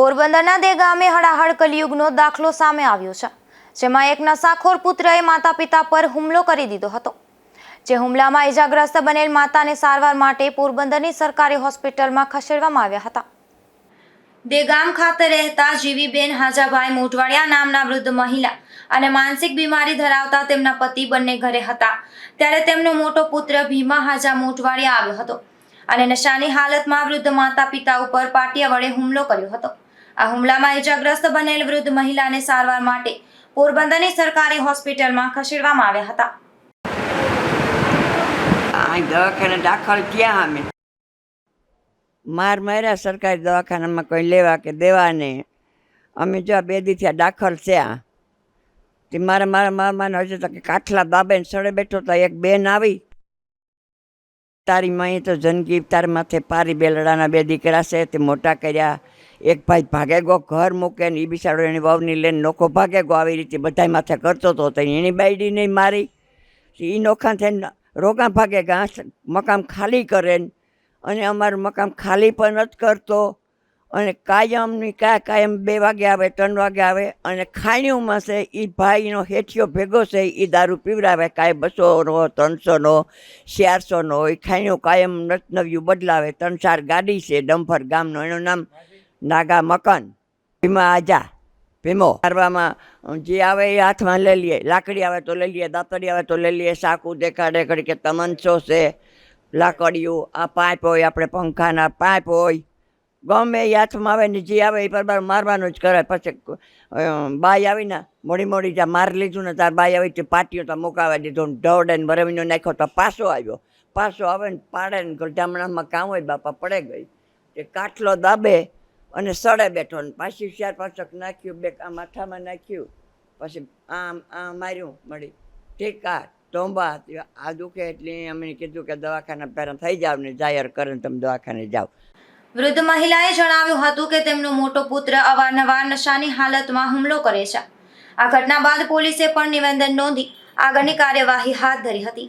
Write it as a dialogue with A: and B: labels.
A: પોરબંદરના દે ગામે હડાહડ કલયુગનો દાખલો સામે આવ્યો છે, જેમાં એક નશાખોર પુત્રએ માતા પિતા પર હુમલો કરી દીધો હતો. જે હુમલામાં ઇજાગ્રસ્ત બનેલ માતાને સારવાર માટે પોરબંદરની સરકારી હોસ્પિટલમાં ખસેડવામાં આવ્યા હતા. દેગામ ખાતે રહેતા જીવીબેન હાજાભાઈ મોટવાડિયા નામના વૃદ્ધ મહિલા અને માનસિક બીમારી ધરાવતા તેમના પતિ બંને ઘરે હતા. ત્યારે તેમનો મોટો પુત્ર ભીમા હાજા મોટવાડિયા આવ્યો હતો અને નશાની હાલતમાં વૃદ્ધ માતા પિતા ઉપર પાટિયા વડે હુમલો કર્યો હતો. આ હુમલામાં ઇજાગ્રસ્ત બનેલ વૃદ્ધ મહિલાને સારવાર માટે પોરબંદરની સરકારી હોસ્પિટલમાં ખસેડવામાં આવ્યા હતા.
B: અહીં દવાખાને દાખલ થયા અમે. માર માર્યા સરકારી દવાખાનામાં કોઈ લેવા કે દેવા નહીં. અમે જો આ બે દી થયા દાખલ થયા. તે મારા મારા મારા માને હજુ તો કે કાઠલા દાબેને સડે બેઠો તો એક બેન આવી તારી મય તો જનગી તાર માથે પારી બેલડાના બે દીકરા છે, તે મોટા કર્યા. એક ભાઈ ભાગે ગો, ઘર મૂકે ને એ બિચારો એની વાવની લઈને નોખો ભાગે ગો, આવી રીતે બધાય માથે કરતો હતો તો એની બાયડી નહીં મારી. એ નોખા થઈને રોગા ભાગે ઘાસ મકામ ખાલી કરે અને અમારું મકામ ખાલી પણ નથી કરતો. અને કાયમની કાંઈ કાયમ બે વાગે આવે, ત્રણ વાગે આવે અને ખાણીઓમાં છે એ ભાઈનો હેઠિયો ભેગો છે એ દારૂ પીવડાવે, કાંઈ બસોનો, ત્રણસોનો, ચારસોનો એ ખાણીઓ કાયમ નતનવ્યું બદલાવે. ત્રણ ચાર ગાડી છે ડમ્ફર ગામનો, એનું નામ નાગા મકાન. ભીમા આજા, ભીમો. મારવામાં જે આવે એ હાથમાં લઈ લઈએ લાકડી આવે તો લઈ લઈએ દાતરી આવે તો લઈ લઈએ સાકું દેખાડે ઘડી કે તમંચો છે, લાકડીઓ, આ પાઇપ હોય, આપણે પંખાના પાઇપ હોય ગમે એ હાથમાં આવે ને જે આવે એ પર મારવાનું જ કરે પછી બાઈ આવીને મોડી મોડી જ્યાં માર લીધું ને તાર બાઈ આવી તે પાટીઓ તો મુકાવા દીધો ને ઢોળે ને બરવીનો નાખ્યો તો પાછો આવ્યો. પાછો આવે ને પાડે ને ગઢામણામાં કામ હોય બાપા પડે ગઈ. તે કાટલો દાબે અને સડે બેઠો ને પાછી ચાર પાછક નાખ્યું, બે આ માથામાં નાખ્યું. પછી આમ આમ માર્યું મળી. ઠીકા ટોંબા આ દુખે એટલે અમે કીધું કે દવાખાના પહેલાં થઈ જાવ ને જાહેર કરે તમે દવાખાને જાઓ.
A: વૃદ્ધ મહિલાએ જણાવ્યું હતું કે તેમનો મોટો પુત્ર અવારનવાર નશાની હાલતમાં હુમલો કરે છે. આ ઘટના બાદ પોલીસે પણ નિવેદન નોંધી આગળની કાર્યવાહી હાથ ધરી હતી.